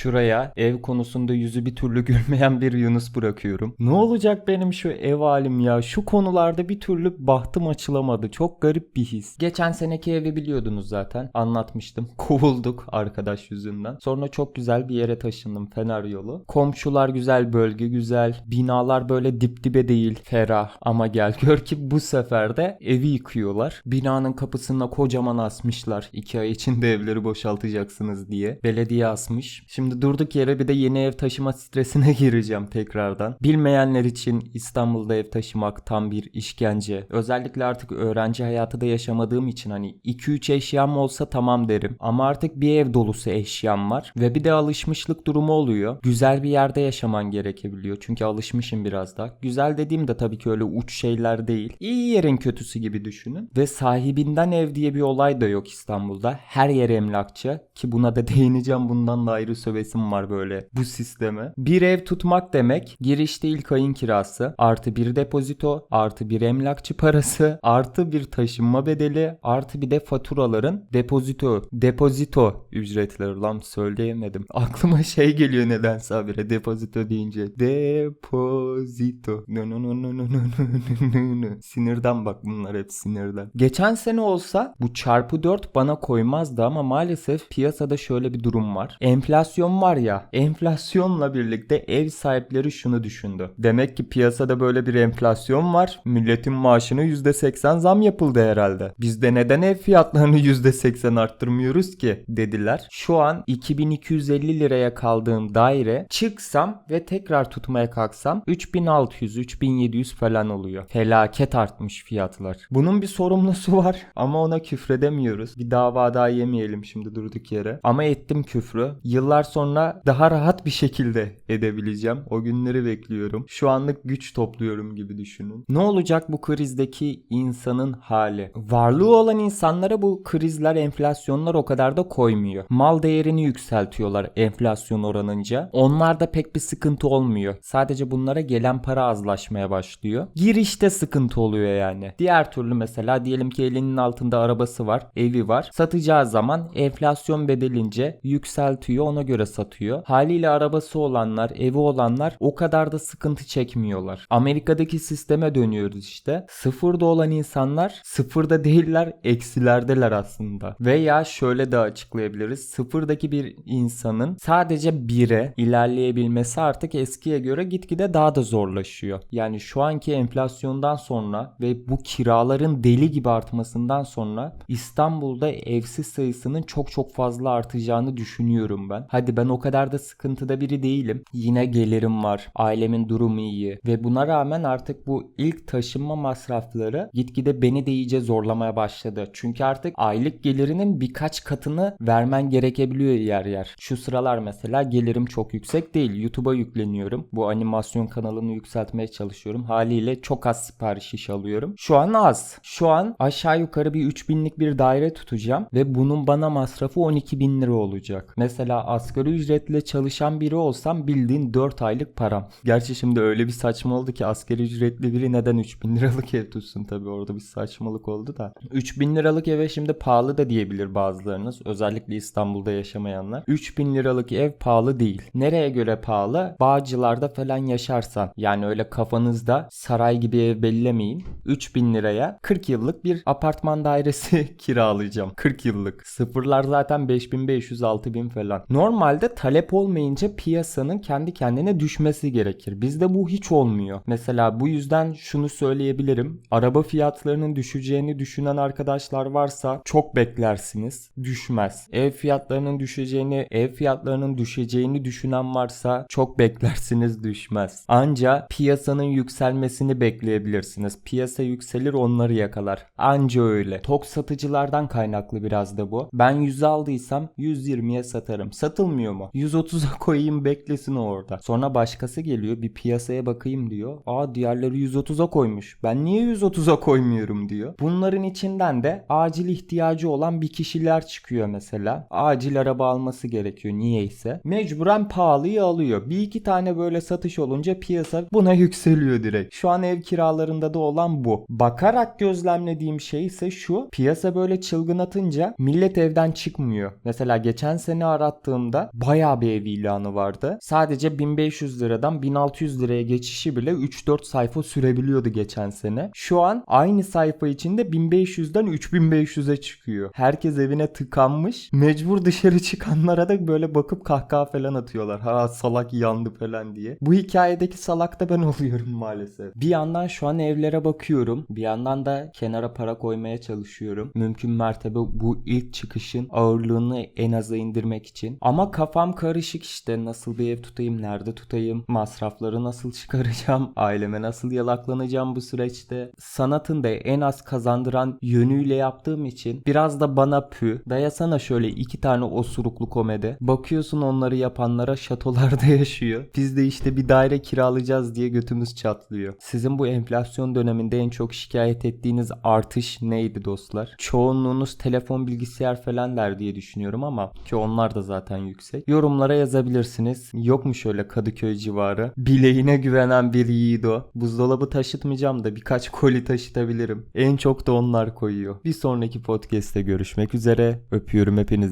Şuraya ev konusunda yüzü bir türlü gülmeyen bir Yunus bırakıyorum. Ne olacak benim şu ev halim ya? Şu konularda bir türlü bahtım açılamadı. Çok garip bir his. Geçen seneki evi biliyordunuz zaten. Anlatmıştım. Kovulduk arkadaş yüzünden. Sonra çok güzel bir yere taşındım. Fener yolu. Komşular güzel, bölge güzel. Binalar böyle dip dibe değil. Ferah. Ama gel gör ki bu sefer de evi yıkıyorlar. Binanın kapısına kocaman asmışlar. İki ay içinde evleri boşaltacaksınız diye. Belediye asmış. Şimdi durduk yere bir de yeni ev taşıma stresine gireceğim tekrardan. Bilmeyenler için İstanbul'da ev taşımak tam bir işkence. Özellikle artık öğrenci hayatı da yaşamadığım için hani 2-3 eşyam olsa tamam derim. Ama artık bir ev dolusu eşyam var. Ve bir de alışmışlık durumu oluyor. Güzel bir yerde yaşaman gerekebiliyor. Çünkü alışmışım biraz da. Güzel dediğim de tabii ki öyle uç şeyler değil. İyi yerin kötüsü gibi düşünün. Ve sahibinden ev diye bir olay da yok İstanbul'da. Her yer emlakçı. Ki buna da değineceğim. Bundan da ayrı hevesim var böyle bu sisteme. Bir ev tutmak demek girişte ilk ayın kirası artı bir depozito artı bir emlakçı parası artı bir taşınma bedeli artı bir de faturaların depozito depozito ücretleri lan söyleyemedim. Aklıma şey geliyor nedense habire depozito deyince. Depozito. No no no no no no no Sinirden bak bunlar hep sinirden. Geçen sene olsa bu çarpı 4 bana koymazdı ama maalesef piyasada şöyle bir durum var. Enflasyon var ya enflasyonla birlikte ev sahipleri şunu düşündü. Demek ki piyasada böyle bir enflasyon var. Milletin maaşına %80 zam yapıldı herhalde. Biz de neden ev fiyatlarını %80 arttırmıyoruz ki dediler. Şu an 2250 liraya kaldığım daire çıksam ve tekrar tutmaya kalksam 3600-3700 falan oluyor. Felaket artmış fiyatlar. Bunun bir sorumlusu var ama ona küfredemiyoruz. Bir dava daha yemeyelim şimdi durduk yere. Ama ettim küfrü. Yıllar sonra daha rahat bir şekilde edebileceğim. O günleri bekliyorum. Şu anlık güç topluyorum gibi düşünün. Ne olacak bu krizdeki insanın hali? Varlığı olan insanlara bu krizler, enflasyonlar o kadar da koymuyor. Mal değerini yükseltiyorlar enflasyon oranınca. Onlarda pek bir sıkıntı olmuyor. Sadece bunlara gelen para azlaşmaya başlıyor. Girişte sıkıntı oluyor yani. Diğer türlü mesela diyelim ki elinin altında arabası var, evi var. Satacağı zaman enflasyon bedelince yükseltiyor ona göre satıyor. Haliyle arabası olanlar, evi olanlar o kadar da sıkıntı çekmiyorlar. Amerika'daki sisteme dönüyoruz işte. Sıfırda olan insanlar sıfırda değiller, eksilerdeler aslında. Veya şöyle de açıklayabiliriz. Sıfırdaki bir insanın sadece bire ilerleyebilmesi artık eskiye göre gitgide daha da zorlaşıyor. Yani şu anki enflasyondan sonra ve bu kiraların deli gibi artmasından sonra İstanbul'da evsiz sayısının çok çok fazla artacağını düşünüyorum ben. Hadi ben o kadar da sıkıntıda biri değilim. Yine gelirim var. Ailemin durumu iyi ve buna rağmen artık bu ilk taşınma masrafları gitgide beni de iyice zorlamaya başladı. Çünkü artık aylık gelirinin birkaç katını vermen gerekebiliyor yer yer. Şu sıralar mesela gelirim çok yüksek değil. YouTube'a yükleniyorum. Bu animasyon kanalını yükseltmeye çalışıyorum. Haliyle çok az sipariş iş alıyorum. Şu an az. Şu an aşağı yukarı bir 3000'lik bir daire tutacağım ve bunun bana masrafı 12 bin lira olacak. Mesela asgari ücretle çalışan biri olsam bildiğin 4 aylık param. Gerçi şimdi öyle bir saçma oldu ki asgari ücretli biri neden 3000 liralık ev tutsun tabi orada bir saçmalık oldu da. 3000 liralık eve şimdi pahalı da diyebilir bazılarınız. Özellikle İstanbul'da yaşamayanlar. 3000 liralık ev pahalı değil. Nereye göre pahalı? Bağcılarda falan yaşarsan. Yani öyle kafanızda saray gibi ev bellemeyin. 3000 liraya 40 yıllık bir apartman dairesi kiralayacağım. 40 yıllık. Sıfırlar zaten 5500 6000 falan. Normalde talep olmayınca piyasanın kendi kendine düşmesi gerekir. Bizde bu hiç olmuyor. Mesela bu yüzden şunu söyleyebilirim. Araba fiyatlarının düşeceğini düşünen arkadaşlar varsa çok beklersiniz. Düşmez. Ev fiyatlarının düşeceğini, ev fiyatlarının düşeceğini düşünen varsa çok beklersiniz düşmez. Anca piyasanın yükselmesini bekleyebilirsiniz. Piyasa yükselir onları yakalar. Anca öyle. Tok satıcılardan kaynaklı biraz da bu. Ben 100 aldıysam 120'ye satarım. Satılmıyor mu? 130'a koyayım beklesin o orada. Sonra başkası geliyor bir piyasaya bakayım diyor. Aa diğerleri 130'a koymuş. Ben niye 130'a koymuyorum diyor. Bunların içinden de acil ihtiyacı olan bir kişiler çıkıyor mesela. Acil araba alması gerekiyor niyeyse. Mecburen pahalıyı alıyor. Bir iki tane böyle satış olunca piyasa buna yükseliyor direkt. Şu an ev kiralarında da olan bu. Bakarak gözlemlediğim şey ise şu. Piyasa böyle çılgın atınca millet evden çıkmıyor. Mesela geçen sene arattığımda bayağı bir ev ilanı vardı. Sadece 1500 liradan 1600 liraya geçişi bile 3-4 sayfa sürebiliyordu geçen sene. Şu an aynı sayfa içinde 1500'den 3500'e çıkıyor. Herkes evine tıkanmış. Mecbur dışarı çıkanlara da böyle bakıp kahkaha falan atıyorlar. Ha salak yandı falan diye. Bu hikayedeki salak da ben oluyorum maalesef. Bir yandan şu an evlere bakıyorum. Bir yandan da kenara para koymaya çalışıyorum. Mümkün mertebe bu ilk çıkışın ağırlığını en aza indirmek için. Ama kafam karışık işte. Nasıl bir ev tutayım, nerede tutayım, masrafları nasıl çıkaracağım, aileme nasıl yalaklanacağım bu süreçte. Sanatın da en az kazandıran yönüyle yaptığım için biraz da bana pü. Dayasana şöyle iki tane osuruklu komedi. Bakıyorsun onları yapanlara şatolarda yaşıyor. Biz de işte bir daire kiralayacağız diye götümüz çatlıyor. Sizin bu enflasyon döneminde en çok şikayet ettiğiniz artış neydi dostlar? Çoğunluğunuz telefon bilgisayar falan der diye düşünüyorum ama ki onlar da zaten yüksek. Yorumlara yazabilirsiniz. Yok mu şöyle Kadıköy civarı? Bileğine güvenen bir yiğido. Buzdolabı taşıtmayacağım da birkaç koli taşıtabilirim. En çok da onlar koyuyor. Bir sonraki podcast'te görüşmek üzere. Öpüyorum hepinizi.